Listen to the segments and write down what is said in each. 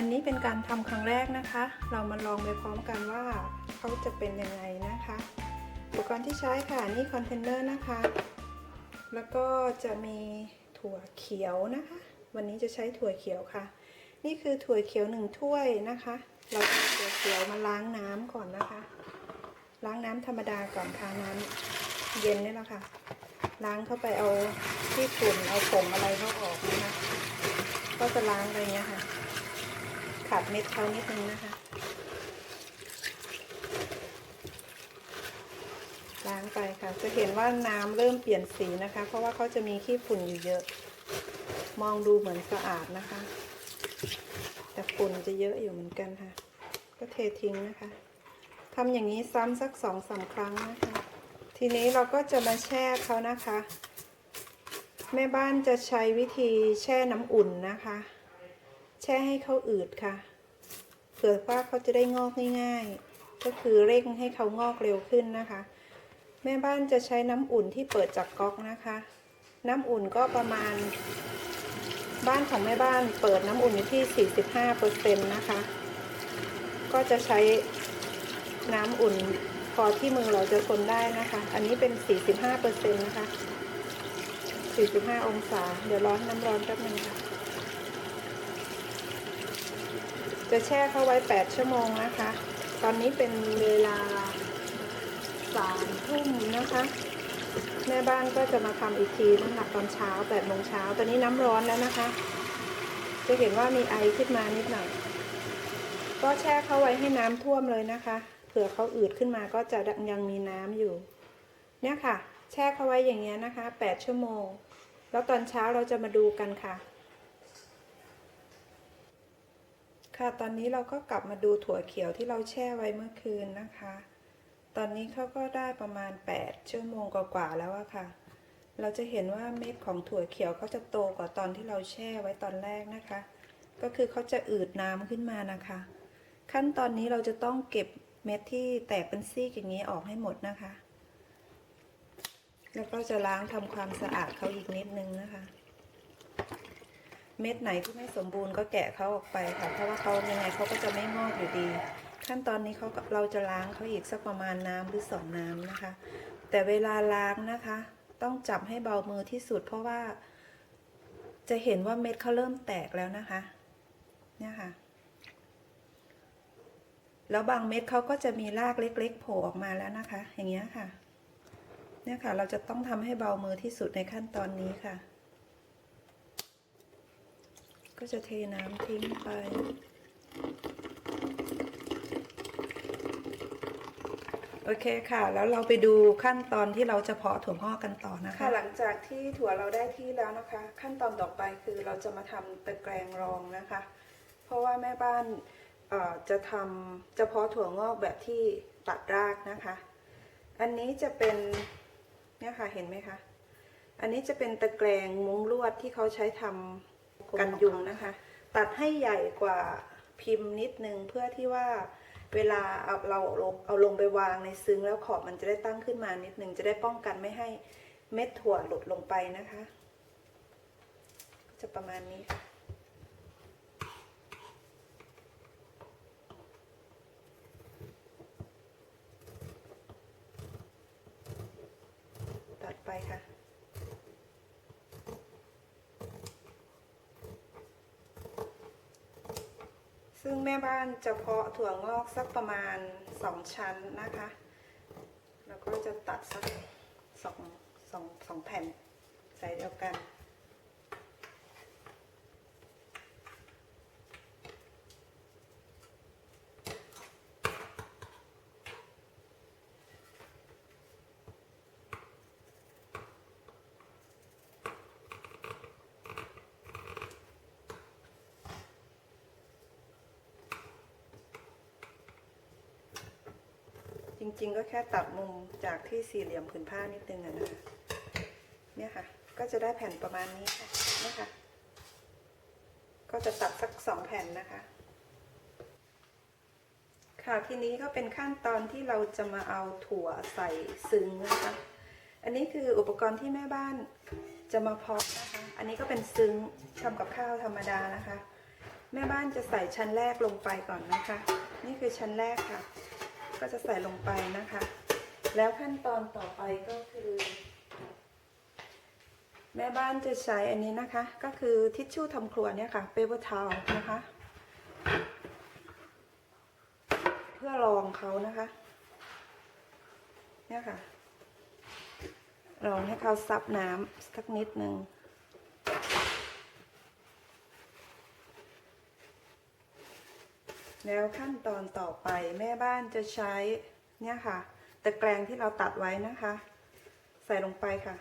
อันนี้เป็นการทำครั้งแรกนะคะ เรามาลองไปพร้อมกันว่าเขาจะเป็นยังไงนะคะ อุปกรณ์ที่ใช้ค่ะนี่คอนเทนเนอร์นะคะ แล้วก็จะมีถั่วเขียวนะคะ วันนี้จะใช้ถั่วเขียวค่ะ นี่คือถั่วเขียวหนึ่งถ้วยนะคะ เราเอาถั่วเขียวมาล้างน้ำก่อนนะคะ ล้างน้ำธรรมดาก่อนค่ะน้ำเย็นนี่แหละค่ะ ล้างเข้าไปเอาที่ฝุ่นเอาผงอะไรเขาออกนะคะ ก็จะล้างไปอย่างเงี้ยค่ะ ขัดเม็ดเขานิดนึงนะคะล้างไปค่ะ จะเห็นว่าน้ำเริ่มเปลี่ยนสีนะคะ เพราะว่าเขาจะมีขี้ฝุ่นอยู่เยอะ มองดูเหมือนสะอาดนะคะ แต่ฝุ่นจะเยอะอยู่เหมือนกันค่ะ ก็เททิ้งนะคะทำอย่างนี้ซ้ำสักสองสามครั้งนะคะ ทีนี้เราก็จะมาแช่เขานะคะ แม่บ้านจะใช้วิธีแช่น้ำอุ่นนะคะ ช่ให้เขาอืดค่ะ เผื่อว่าเขาจะได้งอกง่ายๆ ก็คือเร่งให้เขางอกเร็วขึ้นนะคะ แม่บ้านจะใช้น้ำอุ่นที่เปิดจากก๊อกนะคะ น้ำอุ่นก็ประมาณ บ้านของแม่บ้านเปิดน้ำอุ่นอยู่ที่ 45%นะคะ ก็จะใช้น้ำอุ่นพอที่มือเราจะทนได้นะคะ อันนี้เป็น 45%นะคะ 45 องศา เดี๋ยวร้อนน้ำร้อนแป๊บนึงค่ะ จะแช่เข้าไว้ 8 ชั่วโมงนะคะ ตอนนี้เป็นเวลา3ทุ่มนะคะ แม่บ้านก็จะมาทำอีกทีน้ำหนักตอนเช้า8โมงเช้า ตอนนี้น้ำร้อนแล้วนะคะ จะเห็นว่ามีไอขึ้นมานิดหน่อยก็แช่เข้าไว้ให้น้ำท่วมเลยนะคะ เผื่อเขาอืดขึ้นมาก็จะยังมีน้ำอยู่ เนี่ยค่ะ แช่เข้าไว้อย่างเงี้ยนะคะ 8 ชั่วโมง แล้วตอนเช้าเราจะมาดูกันค่ะ ค่ะตอนนี้เราก็กลับมาดูถั่วเขียวที่เราแช่ไว้เมื่อคืนนะคะ ตอนนี้เขาก็ได้ประมาณ 8 ชั่วโมงกว่าๆแล้วอะค่ะ เราจะเห็นว่าเม็ดของถั่วเขียวเขาจะโตกว่าตอนที่เราแช่ไว้ตอนแรกนะคะ ก็คือเขาจะอืดน้ำขึ้นมานะคะ ขั้นตอนนี้เราจะต้องเก็บเม็ดที่แตกเป็นซี่อย่างนี้ออกให้หมดนะคะ แล้วก็จะล้างทำความสะอาดเขาอีกนิดนึงนะคะ เม็ดไหนที่ไม่สมบูรณ์ก็แกะเขาออกไปค่ะเพราะว่าเขายังไงเขาก็จะไม่งอกอยู่ดี ขั้นตอนนี้เขาเราจะล้างเขาอีกสักประมาณน้ำหรือสองน้ำนะคะ แต่เวลาล้างนะคะ ต้องจับให้เบามือที่สุด เพราะว่า จะเห็นว่าเม็ดเขาเริ่มแตกแล้วนะคะ เนี่ยค่ะแล้วบางเม็ดเขาก็จะมีรากเล็ก ๆ โผล่ออกมาแล้วนะคะ อย่างเงี้ยค่ะ เนี่ยค่ะ เราจะต้องทำให้เบามือที่สุดในขั้นตอนนี้ค่ะ ก็จะเทน้ำทิ้งไปโอเคค่ะ แล้วเราไปดูขั้นตอนที่เราจะเพาะถั่วงอกกันต่อนะคะหลังจากที่ถั่วเราได้ที่แล้วนะคะ ขั้นตอนต่อไปคือเราจะมาทำตะแกรงรองนะคะ เพราะว่าแม่บ้านจะทำจะเพาะถั่วงอกแบบที่ตัดรากนะคะ อันนี้จะเป็นเนี่ยค่ะเห็นไหมคะอันนี้จะเป็นตะแกรงมุ้งลวดที่เขาใช้ทำ กันยุงนะคะ ตัดให้ใหญ่กว่าพิมพ์นิดนึงเพื่อที่ว่าเวลาเอาเราเอาลงไปวางในซึ้งแล้วขอบมันจะได้ตั้งขึ้นมานิดนึงจะได้ป้องกันไม่ให้เม็ดถั่วหลุดลงไปนะคะ จะประมาณนี้ค่ะ ตัดไปค่ะ ซึ่งแม่บ้านจะเพาะถั่วงอกสักประมาณสองชั้นนะคะ แล้วก็จะตัดสักสองสองสองแผ่นใส่เดียวกัน ริง ๆ ก็แค่ตัดมุมจากที่สี่เหลี่ยมผืนผ้านิดนึงอะนะคะเนี่ยค่ะ ก็จะได้แผ่นประมาณนี้ค่ะนี่ค่ะ ก็จะตัดสักสองแผ่นนะคะ ค่ะทีนี้ก็เป็นขั้นตอนที่เราจะมาเอาถั่วใส่ซึ้งนะคะ อันนี้คืออุปกรณ์ที่แม่บ้านจะมาเพาะนะคะ อันนี้ก็เป็นซึ้งทำกับข้าวธรรมดานะคะ แม่บ้านจะใส่ชั้นแรกลงไปก่อนนะคะ นี่คือชั้นแรกค่ะ ก็จะใส่ลงไปนะคะ แล้วขั้นตอนต่อไปก็คือ แม่บ้านจะใช้อันนี้นะคะ ก็คือทิชชู่ทำครัวเนี่ยค่ะเปเปอร์ทาวนะคะ เพื่อรองเขานะคะ เนี่ยค่ะรองให้เขาซับน้ำสักนิดนึง แล้วขั้นตอนต่อไปแม่บ้านจะใช้เนี่ยค่ะ ตะแกรงที่เราตัดไว้นะคะ ใส่ลงไปค่ะ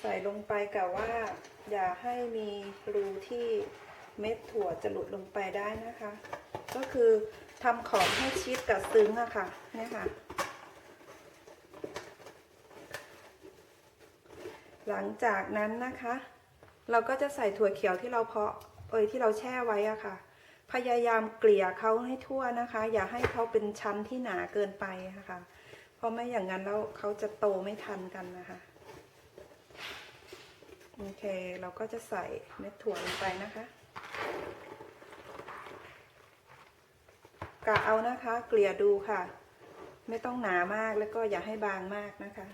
ใส่ลงไปกะว่า อย่าให้มีรูที่เม็ดถั่วจะหลุดลงไปได้นะคะ ก็คือทำของให้ชิดกับซึ้งอะค่ะเนี่ยค่ะ หลังจากนั้นนะคะ เราก็จะใส่ถั่วเขียวที่เราเพาะเอยที่เราแช่ไว้อะค่ะ พยายามเกลี่ยเขาให้ทั่วนะคะ อย่าให้เขาเป็นชั้นที่หนาเกินไปอะค่ะเพราะไม่อย่างนั้นแล้วเขาจะโตไม่ทันกันนะคะโอเค เราก็จะใส่เม็ดถั่วลงไปนะคะกะเอานะคะ เกลี่ยดูค่ะ ไม่ต้องหนามากแล้วก็อย่าให้บางมากนะคะ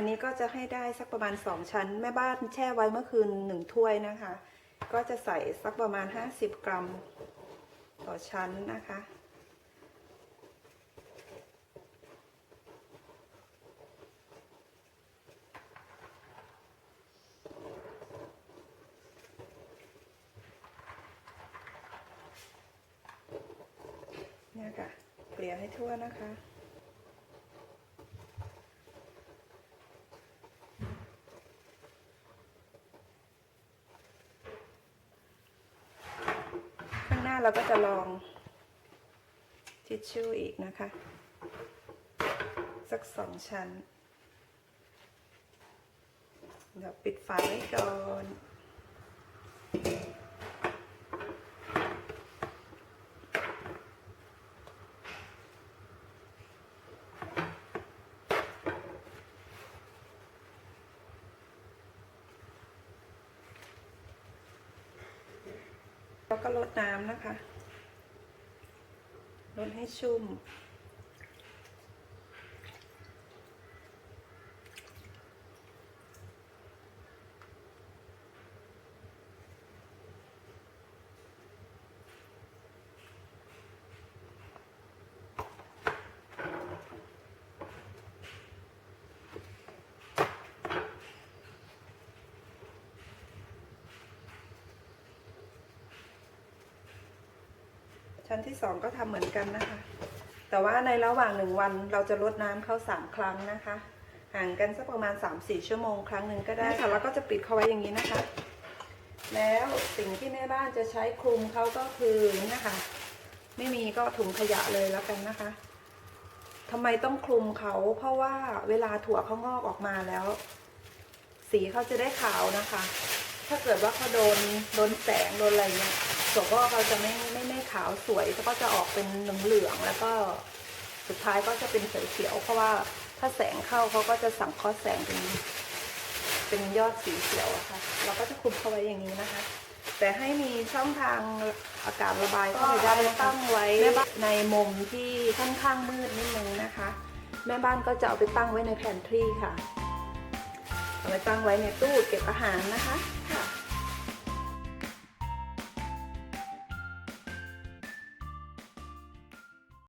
อันนี้ก็จะให้ได้สักประมาณ 2 ชั้น แม่บ้านแช่ไว้เมื่อคืนหนึ่งถ้วยนะคะ ก็จะใส่สักประมาณ 50 กรัมต่อชั้นนะคะ เนี่ยค่ะ เกลี่ยให้ทั่วนะคะ ข้างหน้า เราก็จะลองทิชชู่อีกนะคะ สักสองชั้น เดี๋ยวปิดฝาไว้ก่อน ก็ลดน้ำนะคะ ลดให้ชุ่ม ชั้นที่สองก็ทำเหมือนกันนะคะ แต่ว่าในระหว่างหนึ่งวันเราจะลดน้ำเข้าสามครั้งนะคะ ห่างกันสักประมาณ 3-4 ชั่วโมงครั้งหนึ่งก็ได้ค่ะแล้วก็จะปิดเขาไว้อย่างนี้นะคะ แล้วสิ่งที่แม่บ้านจะใช้คลุมเขาก็คือเนี่ยค่ะ ไม่มีก็ถุงขยะเลยแล้วกันนะคะทำไมต้องคลุมเขาเพราะว่าเวลาถั่วเขางอกออกมาแล้ว สีเขาจะได้ขาวนะคะ ถ้าเกิดว่าเขาโดนโดนแสงโดนอะไรเงี้ยถั่วก็เขาจะไม่ไม่ไม่ ขาวสวยแล้วก็จะออกเป็นเหลืองๆแล้วก็สุดท้ายก็จะเป็นเขียวๆเพราะว่าถ้าแสงเข้าเขาก็จะสังเคราะห์แสงเป็นเป็นยอดสีเขียวอะค่ะเราก็จะคุมเข้าไว้อย่างนี้นะคะ แต่ให้มีช่องทางอากาศระบายเข้าไปได้ตั้งไว้ในมุมที่ค่อนข้างมืดนิดนึงนะคะ แม่บ้านก็จะเอาไปตั้งไว้ในแพนทรีค่ะเอาไปตั้งไว้ในตู้เก็บอาหารนะคะ